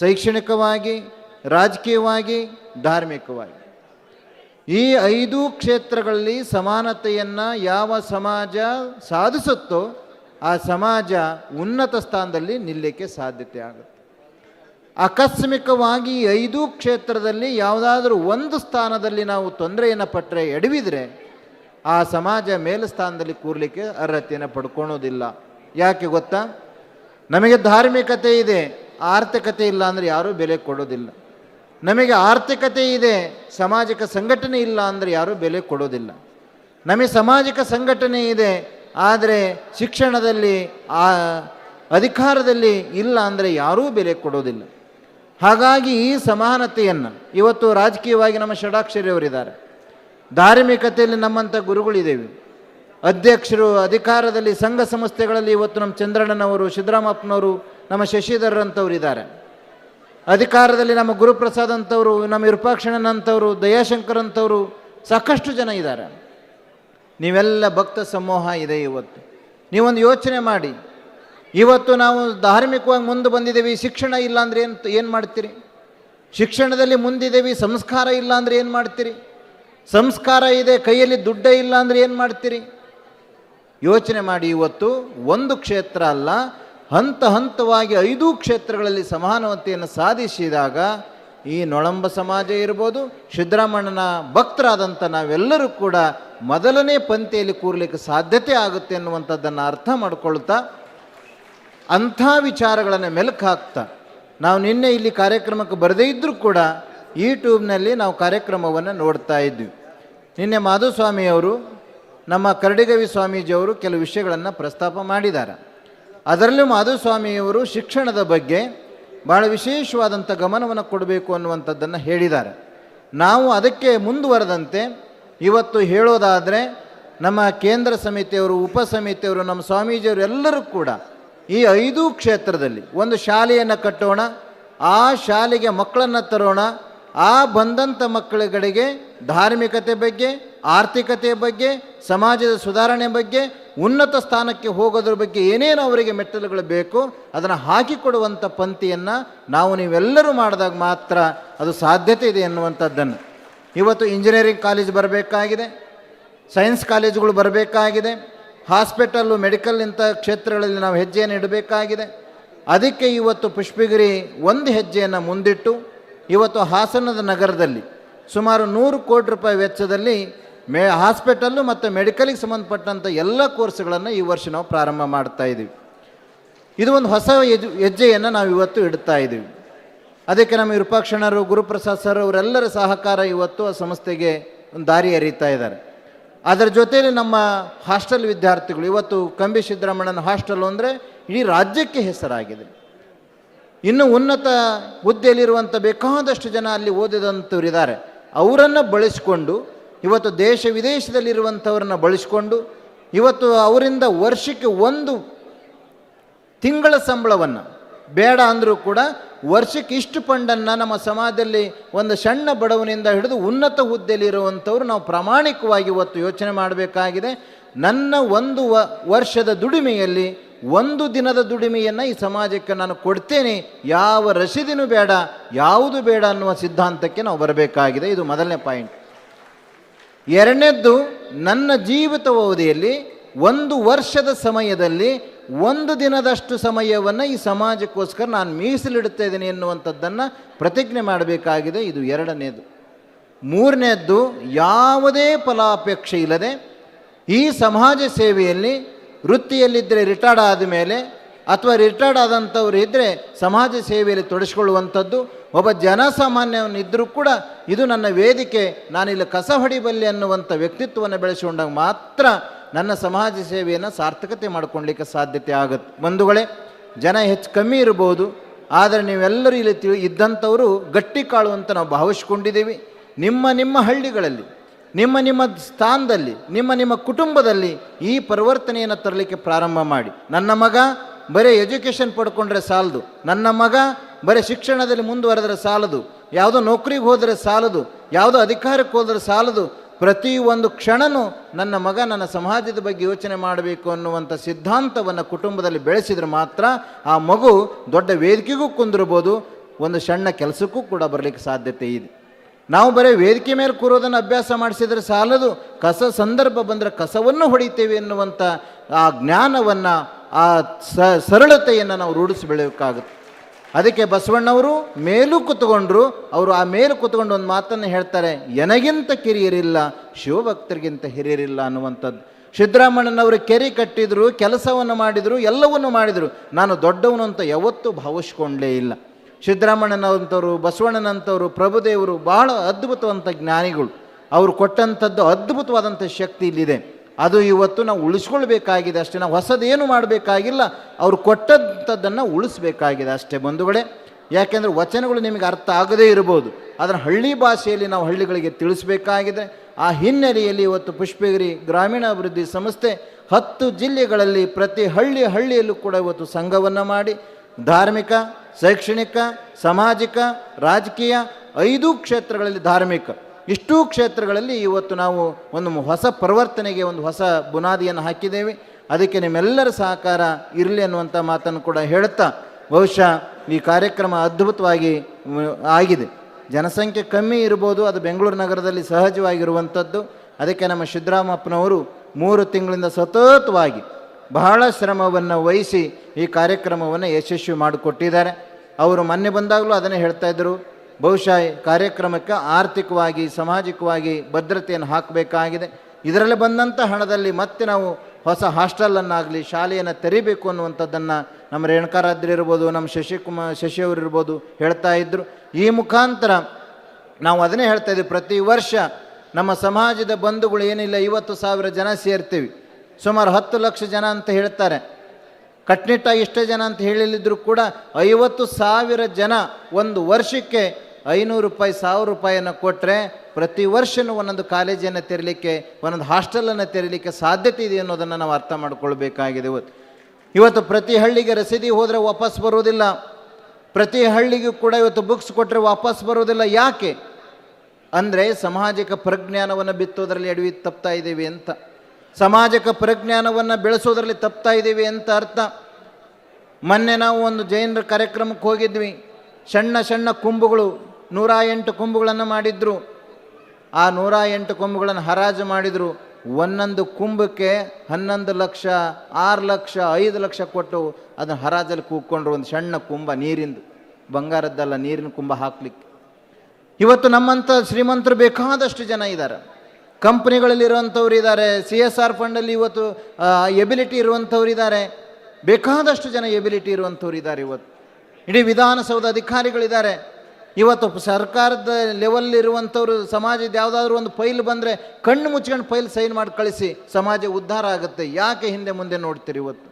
ಶೈಕ್ಷಣಿಕವಾಗಿ, ರಾಜಕೀಯವಾಗಿ, ಧಾರ್ಮಿಕವಾಗಿ. ಈ ಐದು ಕ್ಷೇತ್ರಗಳಲ್ಲಿ ಸಮಾನತೆಯನ್ನು ಯಾವ ಸಮಾಜ ಸಾಧಿಸುತ್ತೋ ಆ ಸಮಾಜ ಉನ್ನತ ಸ್ಥಾನದಲ್ಲಿ ನಿಲ್ಲಕ್ಕೆ ಸಾಧ್ಯತೆ ಆಗುತ್ತೆ. ಆಕಸ್ಮಿಕವಾಗಿ ಐದು ಕ್ಷೇತ್ರದಲ್ಲಿ ಯಾವುದಾದ್ರೂ ಒಂದು ಸ್ಥಾನದಲ್ಲಿ ನಾವು ತೊಂದರೆಯನ್ನು ಪಟ್ಟರೆ ಎಡವಿದರೆ ಆ ಸಮಾಜ ಮೇಲ್ಸ್ಥಾನದಲ್ಲಿ ಕೂರಲಿಕ್ಕೆ ಅರ್ಹತೆಯನ್ನು ಪಡ್ಕೊಳೋದಿಲ್ಲ. ಯಾಕೆ ಗೊತ್ತಾ? ನಮಗೆ ಧಾರ್ಮಿಕತೆ ಇದೆ, ಆರ್ಥಿಕತೆ ಇಲ್ಲ ಅಂದರೆ ಯಾರೂ ಬೆಲೆ ಕೊಡೋದಿಲ್ಲ. ನಮಗೆ ಆರ್ಥಿಕತೆ ಇದೆ, ಸಾಮಾಜಿಕ ಸಂಘಟನೆ ಇಲ್ಲ ಅಂದರೆ ಯಾರೂ ಬೆಲೆ ಕೊಡೋದಿಲ್ಲ. ನಮಗೆ ಸಾಮಾಜಿಕ ಸಂಘಟನೆ ಇದೆ ಆದರೆ ಶಿಕ್ಷಣದಲ್ಲಿ, ಆ, ಅಧಿಕಾರದಲ್ಲಿ ಇಲ್ಲ ಅಂದರೆ ಯಾರೂ ಬೆಲೆ ಕೊಡೋದಿಲ್ಲ. ಹಾಗಾಗಿ ಈ ಸಮಾನತೆಯನ್ನು ಇವತ್ತು ರಾಜಕೀಯವಾಗಿ ನಮ್ಮ ಷಡಾಕ್ಷರಿಯವರಿದ್ದಾರೆ. ಧಾರ್ಮಿಕತೆಯಲ್ಲಿ ನಮ್ಮಂಥ ಗುರುಗಳಿದ್ದೇವೆ. ಅಧ್ಯಕ್ಷರು ಅಧಿಕಾರದಲ್ಲಿ ಸಂಘ ಸಂಸ್ಥೆಗಳಲ್ಲಿ ಇವತ್ತು ನಮ್ಮ ಚಂದ್ರಣ್ಣನವರು, ಸಿದ್ದರಾಮಪ್ಪನವರು, ನಮ್ಮ ಶಶಿಧರ್ ಅಂತವ್ರು ಇದ್ದಾರೆ ಅಧಿಕಾರದಲ್ಲಿ ನಮ್ಮ ಗುರುಪ್ರಸಾದ್ ಅಂಥವರು ನಮ್ಮ ವಿರೂಪಾಕ್ಷಣ್ಣನಂಥವರು ದಯಾಶಂಕರ್ ಅಂಥವರು ಸಾಕಷ್ಟು ಜನ ಇದ್ದಾರೆ. ನೀವೆಲ್ಲ ಭಕ್ತ ಸಮೂಹ ಇದೆ ಇವತ್ತು. ನೀವೊಂದು ಯೋಚನೆ ಮಾಡಿ. ಇವತ್ತು ನಾವು ಧಾರ್ಮಿಕವಾಗಿ ಮುಂದೆ ಬಂದಿದ್ದೀವಿ, ಶಿಕ್ಷಣ ಇಲ್ಲಾಂದ್ರೆ ಏನು ಏನು ಮಾಡ್ತೀರಿ? ಶಿಕ್ಷಣದಲ್ಲಿ ಮುಂದಿದ್ದೀವಿ, ಸಂಸ್ಕಾರ ಇಲ್ಲಾಂದ್ರೆ ಏನು ಮಾಡ್ತೀರಿ? ಸಂಸ್ಕಾರ ಇದೆ, ಕೈಯಲ್ಲಿ ದುಡ್ಡೇ ಇಲ್ಲ ಅಂದರೆ ಏನು ಮಾಡ್ತೀರಿ? ಯೋಚನೆ ಮಾಡಿ ಇವತ್ತು ಒಂದು ಕ್ಷೇತ್ರ ಅಲ್ಲ, ಹಂತ ಹಂತವಾಗಿ ಐದು ಕ್ಷೇತ್ರಗಳಲ್ಲಿ ಸಮಾನತೆಯನ್ನು ಸಾಧಿಸಿದಾಗ ಈ ನೊಳಂಬ ಸಮಾಜ ಇರ್ಬೋದು ಸಿದ್ದರಾಮಣ್ಣನ ಭಕ್ತರಾದಂಥ ನಾವೆಲ್ಲರೂ ಕೂಡ ಮೊದಲನೇ ಪಂಕ್ತಿಯಲ್ಲಿ ಕೂರಲಿಕ್ಕೆ ಸಾಧ್ಯತೆ ಆಗುತ್ತೆ ಅನ್ನುವಂಥದ್ದನ್ನು ಅರ್ಥ ಮಾಡ್ಕೊಳ್ತಾ ಅಂಥ ವಿಚಾರಗಳನ್ನು ಮೆಲುಕು ಹಾಕ್ತಾ. ನಾವು ನಿನ್ನೆ ಇಲ್ಲಿ ಕಾರ್ಯಕ್ರಮಕ್ಕೆ ಬರದೇ ಇದ್ದರೂ ಕೂಡ ಯೂಟ್ಯೂಬ್ನಲ್ಲಿ ನಾವು ಕಾರ್ಯಕ್ರಮವನ್ನು ನೋಡ್ತಾ ಇದ್ವಿ. ನಿನ್ನೆ ಮಾಧುಸ್ವಾಮಿಯವರು ನಮ್ಮ ಕರಡಿಗವಿ ಸ್ವಾಮೀಜಿಯವರು ಕೆಲವು ವಿಷಯಗಳನ್ನು ಪ್ರಸ್ತಾಪ ಮಾಡಿದ್ದಾರೆ. ಅದರಲ್ಲೂ ಮಾಧುಸ್ವಾಮಿಯವರು ಶಿಕ್ಷಣದ ಬಗ್ಗೆ ಭಾಳ ವಿಶೇಷವಾದಂಥ ಗಮನವನ್ನು ಕೊಡಬೇಕು ಅನ್ನುವಂಥದ್ದನ್ನು ಹೇಳಿದ್ದಾರೆ. ನಾವು ಅದಕ್ಕೆ ಮುಂದುವರೆದಂತೆ ಇವತ್ತು ಹೇಳೋದಾದರೆ ನಮ್ಮ ಕೇಂದ್ರ ಸಮಿತಿಯವರು, ಉಪ ಸಮಿತಿಯವರು, ನಮ್ಮ ಸ್ವಾಮೀಜಿಯವರು ಎಲ್ಲರೂ ಕೂಡ ಈ ಐದು ಕ್ಷೇತ್ರದಲ್ಲಿ ಒಂದು ಶಾಲೆಯನ್ನು ಕಟ್ಟೋಣ, ಆ ಶಾಲೆಗೆ ಮಕ್ಕಳನ್ನು ತರೋಣ, ಆ ಬಂದಂಥ ಮಕ್ಕಳುಗಳಿಗೆ ಧಾರ್ಮಿಕತೆ ಬಗ್ಗೆ ಆರ್ಥಿಕತೆ ಬಗ್ಗೆ, ಸಮಾಜದ ಸುಧಾರಣೆ ಬಗ್ಗೆ ಉನ್ನತ ಸ್ಥಾನಕ್ಕೆ ಹೋಗೋದ್ರ ಬಗ್ಗೆ ಏನೇನು ಅವರಿಗೆ ಮೆಟ್ಟಲುಗಳು ಬೇಕು ಅದನ್ನು ಹಾಕಿಕೊಡುವಂಥ ಪಂಕ್ತಿಯನ್ನು ನಾವು ನೀವೆಲ್ಲರೂ ಮಾಡಿದಾಗ ಮಾತ್ರ ಅದು ಸಾಧ್ಯತೆ ಇದೆ ಎನ್ನುವಂಥದ್ದನ್ನು. ಇವತ್ತು ಇಂಜಿನಿಯರಿಂಗ್ ಕಾಲೇಜ್ ಬರಬೇಕಾಗಿದೆ, ಸೈನ್ಸ್ ಕಾಲೇಜುಗಳು ಬರಬೇಕಾಗಿದೆ, ಹಾಸ್ಪಿಟಲ್ಲು, ಮೆಡಿಕಲ್ ಇಂಥ ಕ್ಷೇತ್ರಗಳಲ್ಲಿ ನಾವು ಹೆಜ್ಜೆಯನ್ನು ಇಡಬೇಕಾಗಿದೆ. ಅದಕ್ಕೆ ಇವತ್ತು ಪುಷ್ಪಗಿರಿ ಒಂದು ಹೆಜ್ಜೆಯನ್ನು ಮುಂದಿಟ್ಟು, ಇವತ್ತು ಹಾಸನದ ನಗರದಲ್ಲಿ ಸುಮಾರು ನೂರು ಕೋಟಿ ರೂಪಾಯಿ ವೆಚ್ಚದಲ್ಲಿ ಮೆ ಹಾಸ್ಪಿಟಲ್ಲು ಮತ್ತು ಮೆಡಿಕಲಿಗೆ ಸಂಬಂಧಪಟ್ಟಂಥ ಎಲ್ಲ ಕೋರ್ಸ್ಗಳನ್ನು ಈ ವರ್ಷ ನಾವು ಪ್ರಾರಂಭ ಮಾಡ್ತಾ ಇದ್ದೀವಿ ಇದು ಒಂದು ಹೊಸ ಹೆಜ್ ಹೆಜ್ಜೆಯನ್ನು ನಾವು ಇವತ್ತು ಇಡ್ತಾ ಇದ್ದೀವಿ ಅದಕ್ಕೆ ನಮ್ಮ ವಿರೂಪಾಕ್ಷಣರು ಗುರುಪ್ರಸಾದ್ ಸರ್ ಅವರೆಲ್ಲರ ಸಹಕಾರ ಇವತ್ತು ಆ ಸಂಸ್ಥೆಗೆ ಒಂದು ದಾರಿ ಅರಿತಾ ಇದ್ದಾರೆ. ಅದರ ಜೊತೆಯಲ್ಲಿ ನಮ್ಮ ಹಾಸ್ಟೆಲ್ ವಿದ್ಯಾರ್ಥಿಗಳು, ಇವತ್ತು ಕಂಬಿ ಸಿದ್ದರಾಮಣ್ಣನ ಹಾಸ್ಟೆಲ್ ಅಂದರೆ ಇಡೀ ರಾಜ್ಯಕ್ಕೆ ಹೆಸರಾಗಿದೆ. ಇನ್ನು ಉನ್ನತ ಹುದ್ದೆಯಲ್ಲಿರುವಂಥ ಬೇಕಾದಷ್ಟು ಜನ ಅಲ್ಲಿ ಓದಿದಂಥವ್ರು ಇದ್ದಾರೆ ಅವರನ್ನು ಬಳಸಿಕೊಂಡು ಇವತ್ತು ದೇಶ ವಿದೇಶದಲ್ಲಿರುವಂಥವ್ರನ್ನ ಬಳಸಿಕೊಂಡು ಇವತ್ತು ಅವರಿಂದ ವರ್ಷಕ್ಕೆ ಒಂದು ತಿಂಗಳ ಸಂಬಳವನ್ನು, ಬೇಡ ಅಂದರೂ ಕೂಡ ವರ್ಷಕ್ಕೆ ಇಷ್ಟು ಪಂಡನ್ನು ನಮ್ಮ ಸಮಾಜದಲ್ಲಿ ಒಂದು ಸಣ್ಣ ಬಡವನಿಂದ ಹಿಡಿದು ಉನ್ನತ ಹುದ್ದೆಯಲ್ಲಿರುವಂಥವ್ರು ನಾವು ಪ್ರಾಮಾಣಿಕವಾಗಿ ಇವತ್ತು ಯೋಚನೆ ಮಾಡಬೇಕಾಗಿದೆ. ನನ್ನ ಒಂದು ವರ್ಷದ ದುಡಿಮೆಯಲ್ಲಿ ಒಂದು ದಿನದ ದುಡಿಮೆಯನ್ನು ಈ ಸಮಾಜಕ್ಕೆ ನಾನು ಕೊಡ್ತೇನೆ. ಯಾವ ರಸೀದಿನೂ ಬೇಡ, ಯಾವುದು ಬೇಡ ಅನ್ನುವ ಸಿದ್ಧಾಂತಕ್ಕೆ ನಾವು ಬರಬೇಕಾಗಿದೆ. ಇದು ಮೊದಲನೇ ಪಾಯಿಂಟ್. ಎರಡನೇದ್ದು, ನನ್ನ ಜೀವಿತ ಅವಧಿಯಲ್ಲಿ ಒಂದು ವರ್ಷದ ಸಮಯದಲ್ಲಿ ಒಂದು ದಿನದಷ್ಟು ಸಮಯವನ್ನು ಈ ಸಮಾಜಕ್ಕೋಸ್ಕರ ನಾನು ಮೀಸಲಿಡ್ತಾ ಇದ್ದೀನಿ ಎನ್ನುವಂಥದ್ದನ್ನು ಪ್ರತಿಜ್ಞೆ ಮಾಡಬೇಕಾಗಿದೆ. ಇದು ಎರಡನೇದು. ಮೂರನೇದ್ದು, ಯಾವುದೇ ಫಲಾಪೇಕ್ಷೆ ಇಲ್ಲದೆ ಈ ಸಮಾಜ ಸೇವೆಯಲ್ಲಿ ವೃತ್ತಿಯಲ್ಲಿದ್ದರೆ ರಿಟೈರ್ಡ್ ಆದಮೇಲೆ ಅಥವಾ ರಿಟೈರ್ಡ್ ಆದಂಥವ್ರು ಇದ್ದರೆ ಸಮಾಜ ಸೇವೆಯಲ್ಲಿ ತೊಡಗಿಸ್ಕೊಳ್ಳುವಂಥದ್ದು, ಒಬ್ಬ ಜನಸಾಮಾನ್ಯವನಿದ್ದರೂ ಕೂಡ ಇದು ನನ್ನ ವೇದಿಕೆ, ನಾನಿಲ್ಲಿ ಕಸ ಹೊಡಿಬಲ್ಲೆ ಅನ್ನುವಂಥ ವ್ಯಕ್ತಿತ್ವವನ್ನು ಬೆಳೆಸಿಕೊಂಡಾಗ ಮಾತ್ರ ನನ್ನ ಸಮಾಜ ಸೇವೆಯನ್ನು ಸಾರ್ಥಕತೆ ಮಾಡಿಕೊಳ್ಳಲಿಕ್ಕೆ ಸಾಧ್ಯತೆ ಆಗುತ್ತೆ. ಬಂಧುಗಳೇ, ಜನ ಹೆಚ್ಚು ಕಮ್ಮಿ ಇರ್ಬೋದು, ಆದರೆ ನೀವೆಲ್ಲರೂ ಇಲ್ಲಿ ತಿಳಿ, ಇದ್ದಂಥವರು ಗಟ್ಟಿ ಕಾಳು ಅಂತ ನಾವು ಭಾವಿಸ್ಕೊಂಡಿದ್ದೀವಿ. ನಿಮ್ಮ ನಿಮ್ಮ ಹಳ್ಳಿಗಳಲ್ಲಿ, ನಿಮ್ಮ ನಿಮ್ಮ ಸ್ಥಾನದಲ್ಲಿ, ನಿಮ್ಮ ನಿಮ್ಮ ಕುಟುಂಬದಲ್ಲಿ ಈ ಪರಿವರ್ತನೆಯನ್ನು ತರಲಿಕ್ಕೆ ಪ್ರಾರಂಭ ಮಾಡಿ. ನನ್ನ ಮಗ ಬರೀ ಎಜುಕೇಷನ್ ಪಡ್ಕೊಂಡ್ರೆ ಸಾಲದು. ನನ್ನ ಮಗ ಬರೀ ಶಿಕ್ಷಣದಲ್ಲಿ ಮುಂದುವರೆದ್ರೆ ಸಾಲದು. ಯಾವುದೋ ನೌಕರಿಗೆ ಹೋದರೆ ಸಾಲದು. ಯಾವುದೋ ಅಧಿಕಾರಕ್ಕೆ ಹೋದರೆ ಸಾಲದು. ಪ್ರತಿಯೊಂದು ಕ್ಷಣನೂ ನನ್ನ ಮಗ ನನ್ನ ಸಮಾಜದ ಬಗ್ಗೆ ಯೋಚನೆ ಮಾಡಬೇಕು ಅನ್ನುವಂಥ ಸಿದ್ಧಾಂತವನ್ನು ಕುಟುಂಬದಲ್ಲಿ ಬೆಳೆಸಿದ್ರೆ ಮಾತ್ರ ಆ ಮಗು ದೊಡ್ಡ ವೇದಿಕೆಗೂ ಕುಂದಿರ್ಬೋದು ಒಂದು ಸಣ್ಣ ಕೆಲಸಕ್ಕೂ ಕೂಡ ಬರಲಿಕ್ಕೆ ಸಾಧ್ಯತೆ ಇದೆ. ನಾವು ಬರೀ ವೇದಿಕೆ ಮೇಲೆ ಕೂರೋದನ್ನು ಅಭ್ಯಾಸ ಮಾಡಿಸಿದ್ರೆ ಸಾಲದು. ಕಸ ಸಂದರ್ಭ ಬಂದರೆ ಕಸವನ್ನು ಹೊಡಿತೇವೆ ಎನ್ನುವಂಥ ಆ ಜ್ಞಾನವನ್ನು ಆ ಸ ಸರಳತೆಯನ್ನು ನಾವು ರೂಢಿಸಿ ಅದಕ್ಕೆ ಬಸವಣ್ಣವರು ಮೇಲೂ ಕೂತ್ಕೊಂಡ್ರು, ಅವರು ಆ ಮೇಲು ಕೂತ್ಕೊಂಡು ಒಂದು ಮಾತನ್ನು ಹೇಳ್ತಾರೆ, ಎನಗಿಂತ ಕಿರಿಯರಿಲ್ಲ, ಶಿವಭಕ್ತರಿಗಿಂತ ಹಿರಿಯರಿಲ್ಲ ಅನ್ನುವಂಥದ್ದು. ಸಿದ್ದರಾಮಣ್ಣನವರು ಕೆರೆ ಕಟ್ಟಿದ್ರು, ಕೆಲಸವನ್ನು ಮಾಡಿದರು, ಎಲ್ಲವನ್ನು ಮಾಡಿದರು. ನಾನು ದೊಡ್ಡವನು ಅಂತ ಯಾವತ್ತೂ ಭಾವಿಸ್ಕೊಂಡೇ ಇಲ್ಲ. ಸಿದ್ದರಾಮಣ್ಣನವಂಥವ್ರು ಬಸವಣ್ಣನಂಥವ್ರು, ಪ್ರಭುದೇವರು ಬಹಳ ಅದ್ಭುತವಂಥ ಜ್ಞಾನಿಗಳು. ಅವರು ಕೊಟ್ಟಂಥದ್ದು ಅದ್ಭುತವಾದಂಥ ಶಕ್ತಿ ಇಲ್ಲಿದೆ. ಅದು ಇವತ್ತು ನಾವು ಉಳಿಸ್ಕೊಳ್ಬೇಕಾಗಿದೆ ಅಷ್ಟೇ. ನಾವು ಹೊಸದೇನು ಮಾಡಬೇಕಾಗಿಲ್ಲ. ಅವರು ಕೊಟ್ಟಂಥದ್ದನ್ನು ಉಳಿಸ್ಬೇಕಾಗಿದೆ ಅಷ್ಟೇ ಬಂಧುಗಳೇ. ಯಾಕೆಂದರೆ ವಚನಗಳು ನಿಮಗೆ ಅರ್ಥ ಆಗದೇ ಇರ್ಬೋದು. ಅದನ್ನು ಹಳ್ಳಿ ಭಾಷೆಯಲ್ಲಿ ನಾವು ಹಳ್ಳಿಗಳಿಗೆ ತಿಳಿಸ್ಬೇಕಾಗಿದೆ. ಆ ಹಿನ್ನೆಲೆಯಲ್ಲಿ ಇವತ್ತು ಪುಷ್ಪಗಿರಿ ಗ್ರಾಮೀಣಾಭಿವೃದ್ಧಿ ಸಂಸ್ಥೆ ಹತ್ತು ಜಿಲ್ಲೆಗಳಲ್ಲಿ ಪ್ರತಿ ಹಳ್ಳಿ ಹಳ್ಳಿಯಲ್ಲೂ ಕೂಡ ಇವತ್ತು ಸಂಘವನ್ನು ಮಾಡಿ, ಧಾರ್ಮಿಕ, ಶೈಕ್ಷಣಿಕ, ಸಾಮಾಜಿಕ, ರಾಜಕೀಯ ಐದು ಕ್ಷೇತ್ರಗಳಲ್ಲಿ ಧಾರ್ಮಿಕ ಇಷ್ಟೂ ಕ್ಷೇತ್ರಗಳಲ್ಲಿ ಇವತ್ತು ನಾವು ಒಂದು ಹೊಸ ಪರಿವರ್ತನೆಗೆ ಒಂದು ಹೊಸ ಬುನಾದಿಯನ್ನು ಹಾಕಿದ್ದೇವೆ. ಅದಕ್ಕೆ ನಿಮ್ಮೆಲ್ಲರ ಸಹಕಾರ ಇರಲಿ ಅನ್ನುವಂಥ ಮಾತನ್ನು ಕೂಡ ಹೇಳುತ್ತಾ, ಬಹುಶಃ ಈ ಕಾರ್ಯಕ್ರಮ ಅದ್ಭುತವಾಗಿ ಆಗಿದೆ. ಜನಸಂಖ್ಯೆ ಕಮ್ಮಿ ಇರ್ಬೋದು, ಅದು ಬೆಂಗಳೂರು ನಗರದಲ್ಲಿ ಸಹಜವಾಗಿರುವಂಥದ್ದು. ಅದಕ್ಕೆ ನಮ್ಮ ಸಿದ್ದರಾಮಪ್ಪನವರು ಮೂರು ತಿಂಗಳಿಂದ ಸತತವಾಗಿ ಬಹಳ ಶ್ರಮವನ್ನು ವಹಿಸಿ ಈ ಕಾರ್ಯಕ್ರಮವನ್ನು ಯಶಸ್ವಿ ಮಾಡಿಕೊಟ್ಟಿದ್ದಾರೆ. ಅವರು ಮೊನ್ನೆ ಬಂದಾಗಲೂ ಅದನ್ನೇ ಹೇಳ್ತಾ ಇದ್ದರು. ಬಹುಶಃ ಕಾರ್ಯಕ್ರಮಕ್ಕೆ ಆರ್ಥಿಕವಾಗಿ, ಸಾಮಾಜಿಕವಾಗಿ ಭದ್ರತೆಯನ್ನು ಹಾಕಬೇಕಾಗಿದೆ. ಇದರಲ್ಲಿ ಬಂದಂಥ ಹಣದಲ್ಲಿ ಮತ್ತೆ ನಾವು ಹೊಸ ಹಾಸ್ಟೆಲನ್ನಾಗಲಿ ಶಾಲೆಯನ್ನು ತೆರಿಬೇಕು ಅನ್ನುವಂಥದ್ದನ್ನು ನಮ್ಮ ರೇಣುಕಾರಾದ್ರಿ ಇರ್ಬೋದು, ನಮ್ಮ ಶಶಿಕುಮಾರ್ ಶಶಿಯವರು ಇರ್ಬೋದು ಹೇಳ್ತಾ ಇದ್ದರು ಈ ಮುಖಾಂತರ ನಾವು ಅದನ್ನೇ ಹೇಳ್ತಾ ಇದ್ದೀವಿ ಪ್ರತಿ ವರ್ಷ ನಮ್ಮ ಸಮಾಜದ ಬಂಧುಗಳು ಏನಿಲ್ಲ, ಐವತ್ತು ಸಾವಿರ ಜನ ಸೇರ್ತೀವಿ. ಸುಮಾರು ಹತ್ತು ಲಕ್ಷ ಜನ ಅಂತ ಹೇಳ್ತಾರೆ. ಕಟ್ನಿಟ್ಟಾಗಿ ಇಷ್ಟೇ ಜನ ಅಂತ ಹೇಳಿದ್ರು ಕೂಡ ಐವತ್ತು ಸಾವಿರ ಜನ ಒಂದು ವರ್ಷಕ್ಕೆ ಐನೂರು ರೂಪಾಯಿ, ಸಾವಿರ ರೂಪಾಯಿಯನ್ನು ಕೊಟ್ಟರೆ ಪ್ರತಿ ವರ್ಷನೂ ಒಂದೊಂದು ಕಾಲೇಜನ್ನು ತೆರಲಿಕ್ಕೆ, ಒಂದೊಂದು ಹಾಸ್ಟೆಲನ್ನು ತೆರಲಿಕ್ಕೆ ಸಾಧ್ಯತೆ ಇದೆ ಅನ್ನೋದನ್ನು ನಾವು ಅರ್ಥ ಮಾಡ್ಕೊಳ್ಬೇಕಾಗಿದೆ. ಇವತ್ತು ಪ್ರತಿ ಹಳ್ಳಿಗೆ ರಸೀದಿ ಹೋದರೆ ವಾಪಸ್ ಬರೋದಿಲ್ಲ. ಪ್ರತಿ ಹಳ್ಳಿಗೂ ಕೂಡ ಇವತ್ತು ಬುಕ್ಸ್ ಕೊಟ್ಟರೆ ವಾಪಸ್ ಬರೋದಿಲ್ಲ. ಯಾಕೆ? ಅಂದರೆ ಸಾಮಾಜಿಕ ಪ್ರಜ್ಞಾನವನ್ನು ಬಿತ್ತೋದ್ರಲ್ಲಿ ಎಡವಿ ತಪ್ತಾ ಇದ್ದೀವಿ ಅಂತ. ಸಮಾಜಕ ಪ್ರಜ್ಞಾನವನ್ನು ಬೆಳೆಸೋದ್ರಲ್ಲಿ ತಪ್ತಾ ಇದ್ದೀವಿ ಅಂತ ಅರ್ಥ. ಮೊನ್ನೆ ನಾವು ಒಂದು ಜೈನರ ಕಾರ್ಯಕ್ರಮಕ್ಕೆ ಹೋಗಿದ್ವಿ. ಸಣ್ಣ ಸಣ್ಣ ಕುಂಭಗಳು ನೂರ ಎಂಟು ಕುಂಭಗಳನ್ನು ಮಾಡಿದ್ರು. ಆ ನೂರ ಎಂಟು ಕೊಂಬುಗಳನ್ನು ಹರಾಜು ಮಾಡಿದರು. ಒಂದೊಂದು ಕುಂಭಕ್ಕೆ ಹನ್ನೊಂದು ಲಕ್ಷ, ಆರು ಲಕ್ಷ, ಐದು ಲಕ್ಷ ಕೊಟ್ಟು ಅದನ್ನು ಹರಾಜಲ್ಲಿ ಕೂತ್ಕೊಂಡ್ರು ಒಂದು ಸಣ್ಣ ಕುಂಭ ನೀರಿಂದು. ಬಂಗಾರದ್ದಲ್ಲ, ನೀರಿನ ಕುಂಭ ಹಾಕ್ಲಿಕ್ಕೆ. ಇವತ್ತು ನಮ್ಮಂಥ ಶ್ರೀಮಂತರು ಬೇಕಾದಷ್ಟು ಜನ ಇದ್ದಾರೆ. ಕಂಪ್ನಿಗಳಲ್ಲಿರುವಂಥವ್ರು ಇದ್ದಾರೆ. ಸಿ ಎಸ್ ಆರ್ ಫಂಡಲ್ಲಿ ಇವತ್ತು ಎಬಿಲಿಟಿ ಇರುವಂಥವ್ರು ಇದ್ದಾರೆ. ಬೇಕಾದಷ್ಟು ಜನ ಎಬಿಲಿಟಿ ಇರುವಂಥವ್ರು ಇದ್ದಾರೆ ಇವತ್ತು. ಇಡೀ ವಿಧಾನಸೌಧ ಅಧಿಕಾರಿಗಳಿದ್ದಾರೆ. ಇವತ್ತು ಸರ್ಕಾರದ ಲೆವೆಲ್ ಇರುವಂಥವ್ರು, ಸಮಾಜದ ಯಾವುದಾದ್ರೂ ಒಂದು ಫೈಲ್ ಬಂದರೆ ಕಣ್ಣು ಮುಚ್ಕೊಂಡು ಫೈಲ್ ಸೈನ್ ಮಾಡಿ ಕಳಿಸಿ, ಸಮಾಜ ಉದ್ಧಾರ ಆಗುತ್ತೆ. ಯಾಕೆ ಹಿಂದೆ ಮುಂದೆ ನೋಡ್ತೀರಿ ಇವತ್ತು?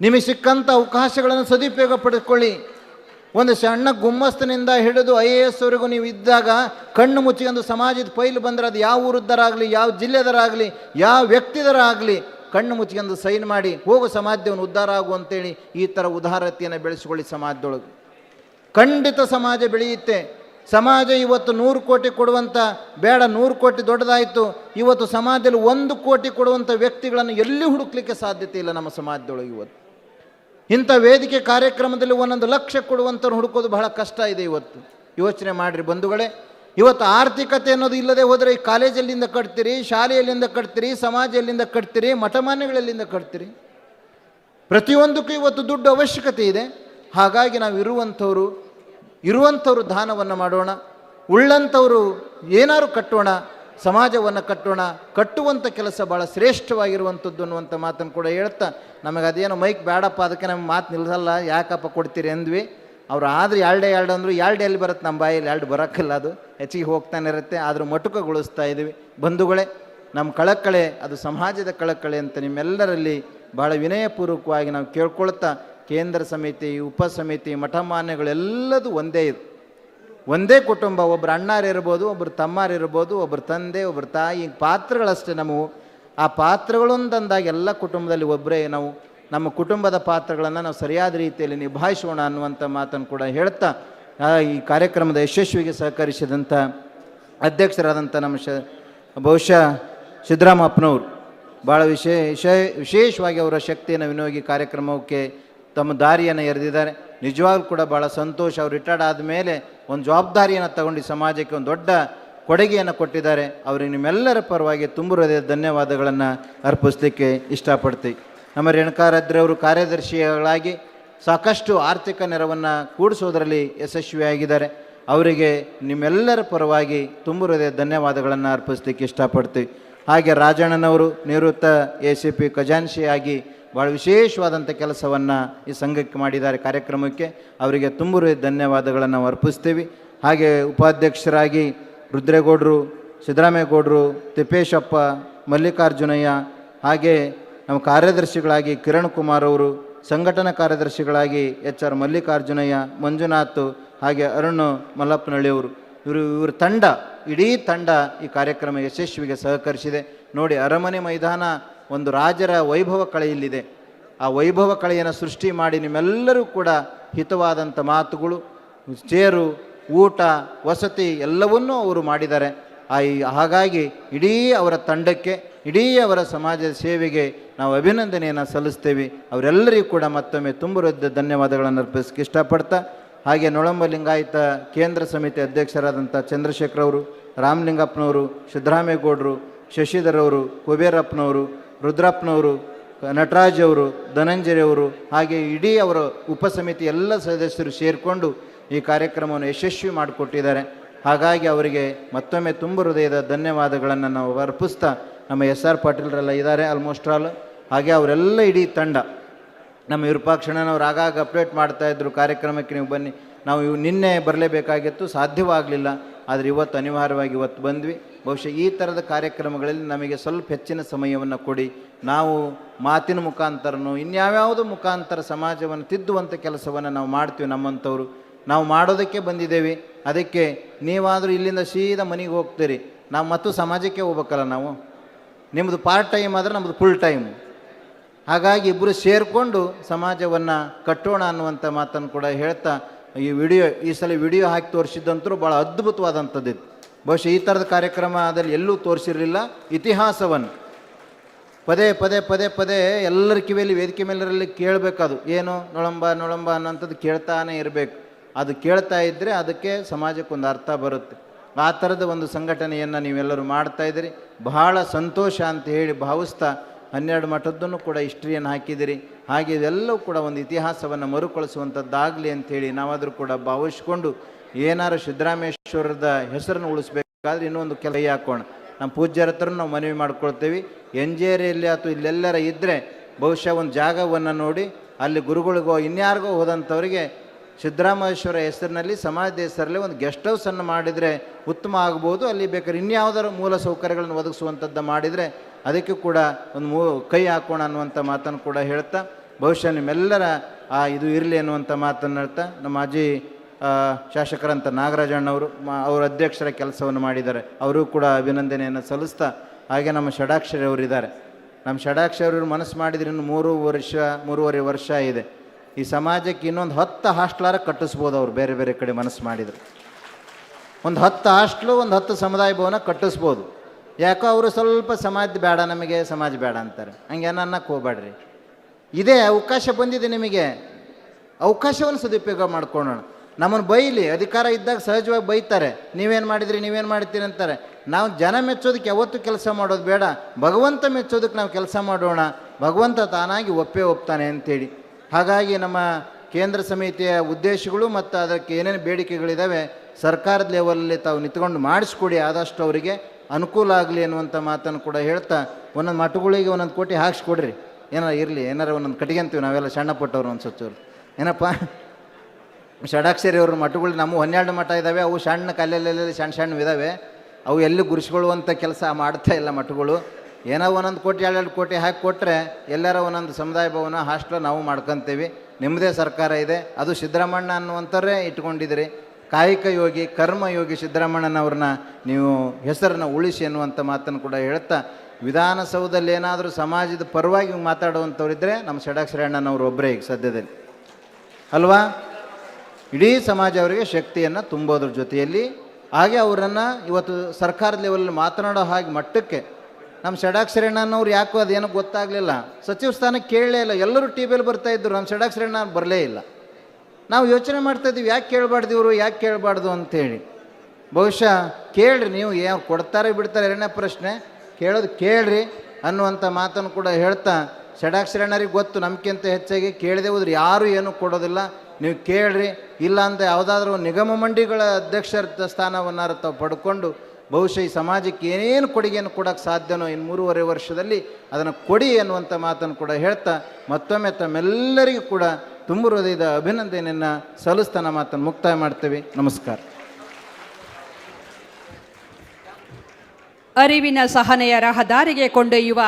ನಿಮಗೆ ಸಿಕ್ಕಂಥ ಅವಕಾಶಗಳನ್ನು ಸದುಪಯೋಗ ಪಡೆದುಕೊಳ್ಳಿ ಒಂದು ಸಣ್ಣ ಗುಮ್ಮಸ್ತನಿಂದ ಹಿಡಿದು ಐ ಎ ಎಸ್ವರೆಗೂ ನೀವು ಇದ್ದಾಗ ಕಣ್ಣು ಮುಚ್ಚಿಕೊಂಡು ಸಮಾಜದ ಫೈಲ್ ಬಂದರೆ ಅದು ಯಾವ ಊರದ್ದರಾಗಲಿ, ಯಾವ ಜಿಲ್ಲೆದರಾಗಲಿ, ಯಾವ ವ್ಯಕ್ತಿದರಾಗಲಿ ಕಣ್ಣು ಮುಚ್ಚಿಕೊಂಡು ಸೈನ್ ಮಾಡಿ ಹೋಗು ಸಮಾಜವನ್ನು ಉದ್ಧಾರ ಆಗು ಅಂತೇಳಿ ಈ ಥರ ಉದಾರತೆಯನ್ನು ಬೆಳೆಸಿಕೊಳ್ಳಿ ಸಮಾಜದೊಳಗೆ. ಖಂಡಿತ ಸಮಾಜ ಬೆಳೆಯುತ್ತೆ. ಸಮಾಜ ಇವತ್ತು ನೂರು ಕೋಟಿ ಕೊಡುವಂಥ ಬೇಡ, ನೂರು ಕೋಟಿ ದೊಡ್ಡದಾಯಿತು. ಇವತ್ತು ಸಮಾಜದಲ್ಲಿ ಒಂದು ಕೋಟಿ ಕೊಡುವಂಥ ವ್ಯಕ್ತಿಗಳನ್ನು ಎಲ್ಲಿ ಹುಡುಕ್ಲಿಕ್ಕೆ ಸಾಧ್ಯತೆ ಇಲ್ಲ ನಮ್ಮ ಸಮಾಜದೊಳಗೆ ಇವತ್ತು. ಇಂಥ ವೇದಿಕೆ ಕಾರ್ಯಕ್ರಮದಲ್ಲಿ ಒಂದೊಂದು ಲಕ್ಷ ಕೊಡುವಂಥವ್ರು ಹುಡುಕೋದು ಬಹಳ ಕಷ್ಟ ಇದೆ ಇವತ್ತು. ಯೋಚನೆ ಮಾಡಿರಿ ಬಂಧುಗಳೇ. ಇವತ್ತು ಆರ್ಥಿಕತೆ ಅನ್ನೋದು ಇಲ್ಲದೆ ಹೋದರೆ ಈ ಕಾಲೇಜಲ್ಲಿಂದ ಕಟ್ತೀರಿ, ಶಾಲೆಯಲ್ಲಿಂದ ಕಟ್ತೀರಿ ಸಮಾಜ ಎಲ್ಲಿಂದ ಕಟ್ತೀರಿ, ಮಠಮಾನ್ಯಗಳಲ್ಲಿಂದ ಕಟ್ತೀರಿ. ಪ್ರತಿಯೊಂದಕ್ಕೂ ಇವತ್ತು ದುಡ್ಡು ಅವಶ್ಯಕತೆ ಇದೆ. ಹಾಗಾಗಿ ನಾವು ಇರುವಂಥವ್ರು ಇರುವಂಥವ್ರು ದಾನವನ್ನು ಮಾಡೋಣ, ಉಳ್ಳಂಥವರು ಏನಾರು ಕಟ್ಟೋಣ, ಸಮಾಜವನ್ನು ಕಟ್ಟೋಣ, ಕಟ್ಟುವಂಥ ಕೆಲಸ ಭಾಳ ಶ್ರೇಷ್ಠವಾಗಿರುವಂಥದ್ದು ಅನ್ನುವಂಥ ಮಾತನ್ನು ಕೂಡ ಹೇಳ್ತಾ, ನಮಗೆ ಅದೇನೋ ಮೈಕ್ ಬೇಡಪ್ಪ ಅದಕ್ಕೆ ನಮ್ಗೆ ಮಾತು ನಿಲ್ಲಿಸಲ್ಲ ಯಾಕಪ್ಪ ಕೊಡ್ತೀರಿ ಅಂದ್ವಿ. ಅವ್ರು ಆದ್ರೆ ಎರಡೇ ಎರಡು ಅಂದರು ಎರಡು ಎಲ್ಲಿ ಬರುತ್ತೆ ನಮ್ಮ ಬಾಯಲ್ಲಿ ಎರಡು ಬರೋಕ್ಕಿಲ್ಲ ಅದು. ಹೆಚ್ಚಿಗೆ ಹೋಗ್ತಾನೆ ಇರುತ್ತೆ, ಆದರೂ ಮಟುಕಗೊಳಿಸ್ತಾ ಇದ್ದೀವಿ. ಬಂಧುಗಳೇ, ನಮ್ಮ ಕಳಕಳೆ, ಅದು ಸಮಾಜದ ಕಳಕಳೆ ಅಂತ ನಿಮ್ಮೆಲ್ಲರಲ್ಲಿ ಭಾಳ ವಿನಯಪೂರ್ವಕವಾಗಿ ನಾವು ಕೇಳ್ಕೊಳ್ತಾ ಕೇಂದ್ರ ಸಮಿತಿ, ಉಪ ಸಮಿತಿ, ಮಠಮಾನ್ಯಗಳೆಲ್ಲದೂ ಒಂದೇ ಇದು. ಒಂದೇ ಕುಟುಂಬ ಒಬ್ಬರು ಅಣ್ಣಾರಿರ್ಬೋದು ಒಬ್ಬರು ತಮ್ಮಾರಿರ್ಬೋದು ಒಬ್ಬರು ತಂದೆ ಒಬ್ಬರು ತಾಯಿ, ಪಾತ್ರಗಳಷ್ಟೇ ನಾವು ಆ ಪಾತ್ರಗಳೊಂದಂದಾಗ ಎಲ್ಲ ಕುಟುಂಬದಲ್ಲಿ ಒಬ್ಬರೇ ನಾವು. ನಮ್ಮ ಕುಟುಂಬದ ಪಾತ್ರಗಳನ್ನು ನಾವು ಸರಿಯಾದ ರೀತಿಯಲ್ಲಿ ನಿಭಾಯಿಸೋಣ ಅನ್ನುವಂಥ ಮಾತನ್ನು ಕೂಡ ಹೇಳ್ತಾ ಈ ಕಾರ್ಯಕ್ರಮದ ಯಶಸ್ವಿಗೆ ಸಹಕರಿಸಿದಂಥ ಅಧ್ಯಕ್ಷರಾದಂಥ ನಮ್ಮ ಶ, ಬಹುಶಃ ಸಿದ್ದರಾಮಪ್ಪನವರು ಭಾಳ ವಿಶೇಷ ವಿಶೇಷವಾಗಿ ಅವರ ಶಕ್ತಿಯನ್ನು ವಿನಿಯೋಗಿ ಕಾರ್ಯಕ್ರಮಕ್ಕೆ ತಮ್ಮ ದಾರಿಯನ್ನು ಎರೆದಿದ್ದಾರೆ. ನಿಜವಾಗ್ಲೂ ಕೂಡ ಭಾಳ ಸಂತೋಷ. ಅವ್ರು ರಿಟೈರ್ಡ್ ಆದಮೇಲೆ ಒಂದು ಜವಾಬ್ದಾರಿಯನ್ನು ತಗೊಂಡು ಸಮಾಜಕ್ಕೆ ಒಂದು ದೊಡ್ಡ ಕೊಡುಗೆಯನ್ನು ಕೊಟ್ಟಿದ್ದಾರೆ. ಅವರಿಗೆ ನಿಮ್ಮೆಲ್ಲರ ಪರವಾಗಿ ತುಂಬ ಹೃದಯ ಧನ್ಯವಾದಗಳನ್ನು ಅರ್ಪಿಸಲಿಕ್ಕೆ ಇಷ್ಟಪಡ್ತೀವಿ. ನಮ್ಮ ರೇಣುಕಾರಾದ್ರಿ ಅವರು ಕಾರ್ಯದರ್ಶಿಗಳಾಗಿ ಸಾಕಷ್ಟು ಆರ್ಥಿಕ ನೆರವನ್ನು ಕೂಡಿಸೋದರಲ್ಲಿ ಯಶಸ್ವಿಯಾಗಿದ್ದಾರೆ. ಅವರಿಗೆ ನಿಮ್ಮೆಲ್ಲರ ಪರವಾಗಿ ತುಂಬ ಹೃದಯ ಧನ್ಯವಾದಗಳನ್ನು ಅರ್ಪಿಸ್ಲಿಕ್ಕೆ ಇಷ್ಟಪಡ್ತೀವಿ. ಹಾಗೆ ರಾಜಣ್ಣನವರು ನಿವೃತ್ತ ಎ ಸಿ ಪಿ ಖಜಾನ್ಶಿಯಾಗಿ ಭಾಳ ವಿಶೇಷವಾದಂಥ ಕೆಲಸವನ್ನು ಈ ಸಂಘಕ್ಕೆ ಮಾಡಿದ್ದಾರೆ. ಕಾರ್ಯಕ್ರಮಕ್ಕೆ ಅವರಿಗೆ ತುಂಬುರು ಧನ್ಯವಾದಗಳನ್ನು ಅರ್ಪಿಸ್ತೀವಿ. ಹಾಗೆ ಉಪಾಧ್ಯಕ್ಷರಾಗಿ ರುದ್ರೇಗೌಡರು ಸಿದ್ದರಾಮೇಗೌಡರು ತಿಪ್ಪೇಶಪ್ಪ, ಮಲ್ಲಿಕಾರ್ಜುನಯ್ಯ, ಹಾಗೆ ನಮ್ಮ ಕಾರ್ಯದರ್ಶಿಗಳಾಗಿ ಕಿರಣ್ ಕುಮಾರ್ ಅವರು, ಸಂಘಟನಾ ಕಾರ್ಯದರ್ಶಿಗಳಾಗಿ ಎಚ್ ಆರ್ ಮಲ್ಲಿಕಾರ್ಜುನಯ್ಯ, ಮಂಜುನಾಥ್, ಹಾಗೆ ಅರುಣ್ ಮಲ್ಲಪ್ಪನಹಳ್ಳಿಯವರು ಇವರು, ಇವ್ರ ತಂಡ, ಇಡೀ ತಂಡ ಈ ಕಾರ್ಯಕ್ರಮ ಯಶಸ್ವಿಗೆ ಸಹಕರಿಸಿದೆ. ನೋಡಿ, ಅರಮನೆ ಮೈದಾನ ಒಂದು ರಾಜರ ವೈಭವ ಕಳೆಯಲ್ಲಿದೆ ಆ ವೈಭವ ಕಳೆಯನ್ನು ಸೃಷ್ಟಿ ಮಾಡಿ ನಿಮ್ಮೆಲ್ಲರೂ ಕೂಡ ಹಿತವಾದಂಥ ಮಾತುಗಳು, ಚೇರು, ಊಟ, ವಸತಿ ಎಲ್ಲವನ್ನೂ ಅವರು ಮಾಡಿದ್ದಾರೆ. ಆ ಹಾಗಾಗಿ ಇಡೀ ಅವರ ತಂಡಕ್ಕೆ, ಇಡೀ ಅವರ ಸಮಾಜದ ಸೇವೆಗೆ ನಾವು ಅಭಿನಂದನೆಯನ್ನು ಸಲ್ಲಿಸ್ತೇವೆ. ಅವರೆಲ್ಲರಿಗೂ ಕೂಡ ಮತ್ತೊಮ್ಮೆ ತುಂಬ ಹೃದಯ ಧನ್ಯವಾದಗಳನ್ನು ಅರ್ಪಿಸಕ್ಕೆ ಇಷ್ಟಪಡ್ತಾ, ಹಾಗೆ ನೊಳಂಬ ಲಿಂಗಾಯತ ಕೇಂದ್ರ ಸಮಿತಿ ಅಧ್ಯಕ್ಷರಾದಂಥ ಚಂದ್ರಶೇಖರ್ ಅವರು, ರಾಮಲಿಂಗಪ್ಪನವರು ಸಿದ್ದರಾಮೇಗೌಡರು ಶಶಿಧರವರು ಕುಬೇರಪ್ಪನವರು ರುದ್ರಪ್ಪನವರು ನಟರಾಜ್ ಅವರು ಧನಂಜಯ ಅವರು ಹಾಗೆ ಇಡೀ ಅವರ ಉಪಸಮಿತಿ ಎಲ್ಲ ಸದಸ್ಯರು ಸೇರಿಕೊಂಡು ಈ ಕಾರ್ಯಕ್ರಮವನ್ನು ಯಶಸ್ವಿ ಮಾಡಿಕೊಟ್ಟಿದ್ದಾರೆ. ಹಾಗಾಗಿ ಅವರಿಗೆ ಮತ್ತೊಮ್ಮೆ ತುಂಬ ಹೃದಯದ ಧನ್ಯವಾದಗಳನ್ನು ನಾವು ಅರ್ಪಿಸ್ತಾ ನಮ್ಮ ಎಸ್ ಆರ್ ಪಾಟೀಲ್ರೆಲ್ಲ ಇದ್ದಾರೆ ಆಲ್ಮೋಸ್ಟ್ ಆಲ್ ಹಾಗೆ ಅವರೆಲ್ಲ ಇಡೀ ತಂಡ. ನಮ್ಮ ವಿರೂಪಾಕ್ಷಣ್ಣನವ್ರು ಆಗಾಗ ಅಪ್ಡೇಟ್ ಮಾಡ್ತಾಯಿದ್ರು ಕಾರ್ಯಕ್ರಮಕ್ಕೆ ನೀವು ಬನ್ನಿ. ನಾವು ನಿನ್ನೆ ಬರಲೇಬೇಕಾಗಿತ್ತು, ಸಾಧ್ಯವಾಗಲಿಲ್ಲ. ಆದರೆ ಇವತ್ತು ಅನಿವಾರ್ಯವಾಗಿ ಇವತ್ತು ಬಂದ್ವಿ. ಬಹುಶಃ ಈ ಥರದ ಕಾರ್ಯಕ್ರಮಗಳಲ್ಲಿ ನಮಗೆ ಸ್ವಲ್ಪ ಹೆಚ್ಚಿನ ಸಮಯವನ್ನು ಕೊಡಿ. ನಾವು ಮಾತಿನ ಮುಖಾಂತರನೂ, ಇನ್ಯಾವ್ಯಾವುದೋ ಮುಖಾಂತರ ಸಮಾಜವನ್ನು ತಿದ್ದುವಂಥ ಕೆಲಸವನ್ನು ನಾವು ಮಾಡ್ತೀವಿ ನಮ್ಮಂಥವ್ರು. ನಾವು ಮಾಡೋದಕ್ಕೆ ಬಂದಿದ್ದೇವೆ. ಅದಕ್ಕೆ ನೀವಾದರೂ ಇಲ್ಲಿಂದ ಸೀದಾ ಮನೆಗೆ ಹೋಗ್ತೀರಿ. ನಾವು ಮತ್ತು ಸಮಾಜಕ್ಕೆ ಹೋಗ್ಬೇಕಲ್ಲ ನಾವು? ನಿಮ್ಮದು ಪಾರ್ಟ್ ಟೈಮ್ ಆದರೆ ನಮ್ಮದು ಫುಲ್ ಟೈಮ್ ಹಾಗಾಗಿ ಇಬ್ಬರು ಸೇರಿಕೊಂಡು ಸಮಾಜವನ್ನು ಕಟ್ಟೋಣ ಅನ್ನುವಂಥ ಮಾತನ್ನು ಕೂಡ ಹೇಳ್ತಾ ಈ ವಿಡಿಯೋ, ಈ ಸಲ ವಿಡಿಯೋ ಹಾಕಿ ತೋರಿಸಿದ್ದಂತರೂ ಭಾಳ ಅದ್ಭುತವಾದಂಥದ್ದಿತ್ತು. ಬಹುಶಃ ಈ ಥರದ ಕಾರ್ಯಕ್ರಮ ಅದರಲ್ಲಿ ಎಲ್ಲೂ ತೋರಿಸಿರಲಿಲ್ಲ. ಇತಿಹಾಸವನ್ನು. ಪದೇ ಪದೇ ಪದೇ ಪದೇ ಎಲ್ಲರ ಕಿವಿಯಲ್ಲಿ ವೇದಿಕೆ ಮೇಲರಲ್ಲಿ ಕೇಳಬೇಕದು. ಏನು? ನೊಳಂಬ ನೊಳಂಬ ಅನ್ನೋಂಥದ್ದು ಕೇಳ್ತಾನೆ ಇರಬೇಕು. ಅದು ಕೇಳ್ತಾ ಇದ್ದರೆ ಅದಕ್ಕೆ ಸಮಾಜಕ್ಕೊಂದು ಅರ್ಥ ಬರುತ್ತೆ. ಆ ಥರದ ಒಂದು ಸಂಘಟನೆಯನ್ನು ನೀವೆಲ್ಲರೂ ಮಾಡ್ತಾ ಇದ್ದೀರಿ. ಬಹಳ ಸಂತೋಷ ಅಂತ ಹೇಳಿ ಭಾವಿಸ್ತಾ ಹನ್ನೆರಡು ಮಠದ್ದನ್ನು ಕೂಡ ಹಿಸ್ಟ್ರಿಯನ್ನು ಹಾಕಿದಿರಿ. ಹಾಗೆ ಇದೆಲ್ಲವೂ ಕೂಡ ಒಂದು ಇತಿಹಾಸವನ್ನು ಮರುಕಳಿಸುವಂಥದ್ದಾಗಲಿ ಅಂಥೇಳಿ ನಾವಾದರೂ ಕೂಡ ಭಾವಿಸ್ಕೊಂಡು ಏನಾರು ಸಿದ್ದರಾಮೇಶ್ವರದ ಹೆಸರನ್ನು ಉಳಿಸ್ಬೇಕಾದ್ರೆ ಇನ್ನೊಂದು ಕೆಲ ಕೈ ಹಾಕೋಣ. ನಮ್ಮ ಪೂಜ್ಯರ ಹತ್ರ ನಾವು ಮನವಿ ಮಾಡ್ಕೊಳ್ತೇವೆ. ಎಂಜೇರಿಯಲ್ಲಿ ಅಥವಾ ಇಲ್ಲೆಲ್ಲರ ಇದ್ದರೆ ಬಹುಶಃ ಒಂದು ಜಾಗವನ್ನು ನೋಡಿ ಅಲ್ಲಿ ಗುರುಗಳಿಗೋ ಇನ್ಯಾರಿಗೋ ಹೋದಂಥವರಿಗೆ ಸಿದ್ದರಾಮೇಶ್ವರ ಹೆಸರಿನಲ್ಲಿ, ಸಮಾಜದ ಹೆಸರಲ್ಲಿ ಒಂದು ಗೆಸ್ಟ್ ಹೌಸನ್ನು ಮಾಡಿದರೆ ಉತ್ತಮ ಆಗ್ಬೋದು. ಅಲ್ಲಿ ಬೇಕಾದ್ರೆ ಇನ್ಯಾವುದರ ಮೂಲ ಸೌಕರ್ಯಗಳನ್ನು ಒದಗಿಸುವಂಥದ್ದು ಮಾಡಿದರೆ ಅದಕ್ಕೆ ಕೂಡ ಒಂದು ಮೂ ಕೈ ಹಾಕೋಣ ಅನ್ನುವಂಥ ಮಾತನ್ನು ಕೂಡ ಹೇಳ್ತಾ, ಬಹುಶಃ ನಿಮ್ಮೆಲ್ಲರ ಆ ಇದು ಇರಲಿ ಅನ್ನುವಂಥ ಮಾತನ್ನು ಹೇಳ್ತಾ, ನಮ್ಮ ಅಜ್ಜಿ ಶಾಸಕರಂಥ ನಾಗರಾಜಣ್ಣವರು, ಮಾ, ಅವರ ಅಧ್ಯಕ್ಷರ ಕೆಲಸವನ್ನು ಮಾಡಿದ್ದಾರೆ. ಅವರು ಕೂಡ ಅಭಿನಂದನೆಯನ್ನು ಸಲ್ಲಿಸ್ತಾ, ಹಾಗೆ ನಮ್ಮ ಷಡಾಕ್ಷರಿ ಅವರಿದ್ದಾರೆ. ನಮ್ಮ ಷಡಾಕ್ಷರಿ ಅವರು ಮನಸ್ಸು ಮಾಡಿದ್ರೆ ಇನ್ನು ಮೂರು ವರ್ಷ, ಮೂರುವರೆ ವರ್ಷ ಇದೆ. ಈ ಸಮಾಜಕ್ಕೆ ಇನ್ನೊಂದು ಹತ್ತು ಹಾಸ್ಟ್ಲಾರ ಕಟ್ಟಿಸ್ಬೋದು ಅವ್ರು ಬೇರೆ ಬೇರೆ ಕಡೆ ಮನಸ್ಸು ಮಾಡಿದರು. ಒಂದು ಹತ್ತು ಹಾಸ್ಟ್ಲು, ಒಂದು ಹತ್ತು ಸಮುದಾಯ ಭವನ ಕಟ್ಟಿಸ್ಬೋದು. ಯಾಕೋ ಅವರು ಸ್ವಲ್ಪ ಸಮಾಜ ಬೇಡ, ನಮಗೆ ಸಮಾಜ ಬೇಡ ಅಂತಾರೆ. ಹಂಗೆ ಅನ್ನಕ್ಕೆ ಹೋಗ್ಬೇಡ್ರಿ. ಇದೇ ಅವಕಾಶ ಬಂದಿದೆ ನಿಮಗೆ. ಅವಕಾಶವನ್ನು ಸದುಪಯೋಗ ಮಾಡ್ಕೊಳ್ಳೋಣ. ನಮ್ಮನ್ನು ಬೈಲಿ, ಅಧಿಕಾರ ಇದ್ದಾಗ ಸಹಜವಾಗಿ ಬೈತಾರೆ. ನೀವೇನು ಮಾಡಿದ್ರಿ, ನೀವೇನು ಮಾಡ್ತೀರಿ ಅಂತಾರೆ. ನಾವು ಜನ ಮೆಚ್ಚೋದಕ್ಕೆ ಯಾವತ್ತೂ ಕೆಲಸ ಮಾಡೋದು ಬೇಡ. ಭಗವಂತ ಮೆಚ್ಚೋದಕ್ಕೆ ನಾವು ಕೆಲಸ ಮಾಡೋಣ. ಭಗವಂತ ತಾನಾಗಿ ಒಪ್ಪೇ ಒಪ್ತಾನೆ ಅಂತೇಳಿ ಹಾಗಾಗಿ ನಮ್ಮ ಕೇಂದ್ರ ಸಮಿತಿಯ ಉದ್ದೇಶಗಳು ಮತ್ತು ಅದಕ್ಕೆ ಏನೇನು ಬೇಡಿಕೆಗಳಿದ್ದಾವೆ, ಸರ್ಕಾರದ ಲೆವೆಲಲ್ಲಿ ತಾವು ನಿಂತ್ಕೊಂಡು ಮಾಡಿಸ್ಕೊಡಿ ಆದಷ್ಟು ಅವರಿಗೆ. ಅನುಕೂಲ ಆಗಲಿ ಅನ್ನುವಂಥ ಮಾತನ್ನು ಕೂಡ ಹೇಳ್ತಾ, ಒಂದೊಂದು ಮಠಗಳಿಗೆ ಒಂದೊಂದು ಕೋಟಿ ಹಾಕ್ಸ್ಕೊಡ್ರಿ. ಏನಾರ ಇರಲಿ, ಏನಾರ ಒಂದೊಂದು ಕಟ್ಟಿಗೆ ಅಂತೀವಿ ನಾವೆಲ್ಲ ಸಣ್ಣ ಪಟ್ಟವ್ರು ಒಂದು ಸ್ವಚ್ಛವ್ರು ಏನಪ್ಪ? ಷಡಾಕ್ಷರಿ ಅವ್ರ ಮಠಗಳು ನಮ್ಮ ಹನ್ನೆರಡು ಮಠ ಇದ್ದಾವೆ ಅವು ಸಣ್ಣ ಕಲ್ಲಲ್ಲಿ ಸಣ್ಣ ಸಣ್ಣ ಇದ್ದಾವೆ ಅವು ಎಲ್ಲಿ ಗುರುಸ್ಕೊಳ್ಳುವಂಥ ಕೆಲಸ ಮಾಡ್ತಾ ಇಲ್ಲ ಮಠಗಳು. ಏನೋ ಒಂದೊಂದು ಕೋಟಿ, ಎರಡೆರಡು ಕೋಟಿ ಹಾಕಿ ಕೊಟ್ಟರೆ ಎಲ್ಲರ ಒಂದೊಂದು ಸಮುದಾಯ ಭವನ, ಹಾಸ್ಟೆಲ್ ನಾವು ಮಾಡ್ಕೊತೀವಿ. ನಿಮ್ಮದೇ ಸರ್ಕಾರ ಇದೆ, ಅದು ಸಿದ್ದರಾಮಣ್ಣ ಅನ್ನುವಂಥವ್ರೇ ಇಟ್ಕೊಂಡಿದ್ದೀರಿ ಕಾಯಿಕ ಯೋಗಿ, ಕರ್ಮ ಯೋಗಿ ಸಿದ್ದರಾಮಣ್ಣನವ್ರನ್ನ ನೀವು ಹೆಸರನ್ನು ಉಳಿಸಿ ಅನ್ನುವಂಥ ಮಾತನ್ನು ಕೂಡ ಹೇಳ್ತಾ, ವಿಧಾನಸೌಧದಲ್ಲಿ ಏನಾದರೂ ಸಮಾಜದ ಪರವಾಗಿ ಮಾತಾಡುವಂಥವ್ರಿದ್ದರೆ ನಮ್ಮ ಷಡಾಕ್ಷರಿ ಅಣ್ಣನವರು ಒಬ್ಬರೇ ಈಗ ಸದ್ಯದಲ್ಲಿ. ಅಲ್ವಾ? ಇಡೀ ಸಮಾಜ ಅವರಿಗೆ ಶಕ್ತಿಯನ್ನು ತುಂಬೋದ್ರ ಜೊತೆಯಲ್ಲಿ, ಹಾಗೆ ಅವರನ್ನು ಇವತ್ತು ಸರ್ಕಾರದ ಲೆವೆಲಲ್ಲಿ ಮಾತನಾಡೋ ಹಾಗೆ ಮಟ್ಟಕ್ಕೆ ನಮ್ಮ ಷಡಾಕ್ಷರಣ್ಣನವ್ರು ಯಾಕೋ ಅದೇನೋ ಗೊತ್ತಾಗಲಿಲ್ಲ. ಸಚಿವ ಸ್ಥಾನಕ್ಕೆ ಕೇಳಲೇ ಇಲ್ಲ. ಎಲ್ಲರೂ ಟಿ ವಿಯಲ್ಲಿ ಬರ್ತಾ ಇದ್ದರು ನಮ್ಮ ಷಡಾಕ್ಷರಣ್ಣ ಬರಲೇ ಇಲ್ಲ. ನಾವು ಯೋಚನೆ ಮಾಡ್ತಾ ಇದ್ದೀವಿ, ಯಾಕೆ ಕೇಳಬಾರ್ದು ಇವರು, ಯಾಕೆ ಕೇಳಬಾರ್ದು ಅಂತೇಳಿ. ಬಹುಶಃ ಕೇಳ್ರಿ ನೀವು, ಏನು ಕೊಡ್ತಾರೆ ಬಿಡ್ತಾರೆ ಎರಡನೇ ಪ್ರಶ್ನೆ. ಕೇಳೋದು ಕೇಳ್ರಿ ಅನ್ನುವಂಥ ಮಾತನ್ನು ಕೂಡ ಹೇಳ್ತಾ ಷಡಾಕ್ಷರಣರಿಗೆ ಗೊತ್ತು ನಮ್ಗಿಂತ ಹೆಚ್ಚಾಗಿ ಕೇಳದೆ ಹೋದ್ರೆ ಯಾರು ಏನು ಕೊಡೋದಿಲ್ಲ. ನೀವು ಕೇಳ್ರಿ, ಇಲ್ಲ ಅಂತ ಯಾವುದಾದ್ರೂ ನಿಗಮ ಮಂಡಿಗಳ ಅಧ್ಯಕ್ಷರ ಸ್ಥಾನವನ್ನಾರು ತಾವು ಪಡ್ಕೊಂಡು, ಬಹುಶಃ ಈ ಸಮಾಜಕ್ಕೆ ಏನೇನು ಕೊಡುಗೆಯನ್ನು ಕೊಡೋಕ್ಕೆ ಸಾಧ್ಯನೋ ಇನ್ನು ಮೂರುವರೆ ವರ್ಷದಲ್ಲಿ ಅದನ್ನು ಕೊಡಿ ಅನ್ನುವಂಥ ಮಾತನ್ನು ಕೂಡ ಹೇಳ್ತಾ, ಮತ್ತೊಮ್ಮೆ ತಮ್ಮೆಲ್ಲರಿಗೂ ಕೂಡ ತುಂಬು ಹೃದಯದ ಅಭಿನಂದನೆಯನ್ನು ಸಲ್ಲಿಸ್ತಾ ನಮ್ಮ ಮಾತನ್ನು ಮುಕ್ತಾಯ ಮಾಡ್ತೇವೆ. ನಮಸ್ಕಾರ.
ಅರಿವಿನ ಸಹನೆಯ ರಹದಾರಿಗೆ ಕೊಂಡೊಯ್ಯುವ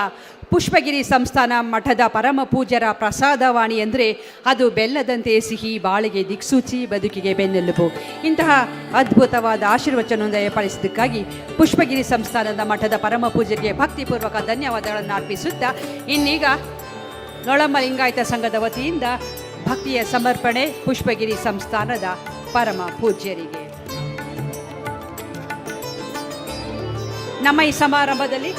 ಪುಷ್ಪಗಿರಿ ಸಂಸ್ಥಾನ ಮಠದ ಪರಮ ಪೂಜ್ಯರ ಪ್ರಸಾದವಾಣಿ ಅಂದರೆ ಅದು ಬೆಲ್ಲದಂತೆ ಸಿಹಿ, ಬಾಳಿಗೆ ದಿಕ್ಸೂಚಿ, ಬದುಕಿಗೆ ಬೆನ್ನೆಲುಬು. ಇಂತಹ ಅದ್ಭುತವಾದ ಆಶೀರ್ವಚನ ದಯಪಾಲಿಸಿದ್ದಕ್ಕಾಗಿ ಪುಷ್ಪಗಿರಿ ಸಂಸ್ಥಾನದ ಮಠದ ಪರಮ ಪೂಜೆಗೆ ಭಕ್ತಿಪೂರ್ವಕ ಧನ್ಯವಾದಗಳನ್ನು ಅರ್ಪಿಸುತ್ತಾ, ಇನ್ನೀಗ ನೊಳಮ್ಮ ಲಿಂಗಾಯತ ಸಂಘದ ವತಿಯಿಂದ ಭಕ್ತಿಯ ಸಮರ್ಪಣೆ ಪುಷ್ಪಗಿರಿ ಸಂಸ್ಥಾನದ ಪರಮ ಪೂಜ್ಯರಿಗೆ. ನಮ್ಮ ಈ ಸಮಾರಂಭದಲ್ಲಿ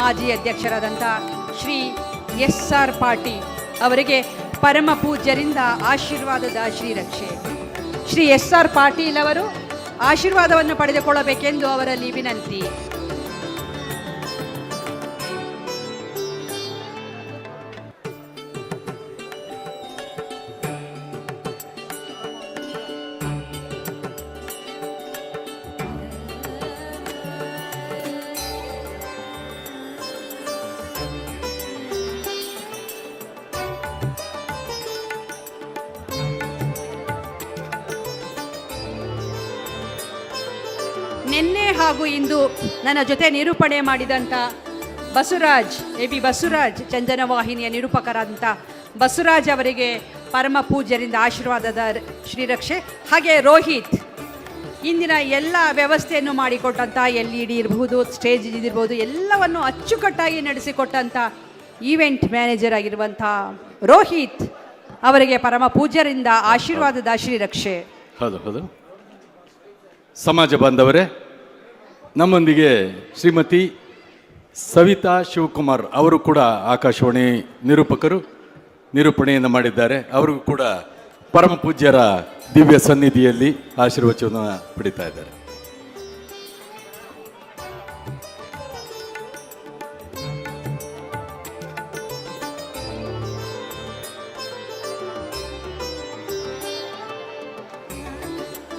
ಮಾಜಿ ಅಧ್ಯಕ್ಷರಾದಂಥ ಶ್ರೀ ಎಸ್ ಆರ್ ಪಾಟೀಲ್ ಅವರಿಗೆ ಪರಮ ಪೂಜ್ಯರಿಂದ ಆಶೀರ್ವಾದದ ಶ್ರೀರಕ್ಷೆ. ಶ್ರೀ ಎಸ್ ಆರ್ ಪಾಟೀಲ್ ಅವರು ಆಶೀರ್ವಾದವನ್ನು ಪಡೆದುಕೊಳ್ಳಬೇಕೆಂದು ಅವರಲ್ಲಿ ವಿನಂತಿ. ಹಾಗೂ ಇಂದು ನನ್ನ ಜೊತೆ ನಿರೂಪಣೆ ಮಾಡಿದಂಥ ಬಸವರಾಜ್ ಎ ಬಿ ಬಸವರಾಜ್ ಚಂದನ ವಾಹಿನಿಯ ನಿರೂಪಕರಾದಂಥ ಬಸವರಾಜ್ ಅವರಿಗೆ ಪರಮ ಪೂಜ್ಯರಿಂದ ಆಶೀರ್ವಾದದ ಶ್ರೀರಕ್ಷೆ, ಹಾಗೆ ರೋಹಿತ್ ಇಂದಿನ ಎಲ್ಲ ವ್ಯವಸ್ಥೆಯನ್ನು ಮಾಡಿಕೊಟ್ಟಂಥ ಎಲ್ ಇ ಡಿ ಇರಬಹುದು, ಸ್ಟೇಜ್ ಇದಿರ್ಬೋದು, ಎಲ್ಲವನ್ನು ಅಚ್ಚುಕಟ್ಟಾಗಿ ನಡೆಸಿಕೊಟ್ಟಂಥ ಈವೆಂಟ್ ಮ್ಯಾನೇಜರ್ ಆಗಿರುವಂಥ ರೋಹಿತ್ ಅವರಿಗೆ ಪರಮ ಪೂಜ್ಯರಿಂದ ಆಶೀರ್ವಾದದ ಶ್ರೀರಕ್ಷೆ.
ಹೌದು ಹೌದು. ಸಮಾಜ ಬಾಂಧವರೇ ನಮ್ಮೊಂದಿಗೆ ಶ್ರೀಮತಿ ಸವಿತಾ ಶಿವಕುಮಾರ್ ಅವರು ಕೂಡ ಆಕಾಶವಾಣಿ ನಿರೂಪಕರು ನಿರೂಪಣೆಯನ್ನು ಮಾಡಿದ್ದಾರೆ. ಅವರಿಗೂ ಕೂಡ ಪರಮ ಪೂಜ್ಯರ ದಿವ್ಯ ಸನ್ನಿಧಿಯಲ್ಲಿ ಆಶೀರ್ವಚನ ಪಡಿತಾ ಇದ್ದಾರೆ.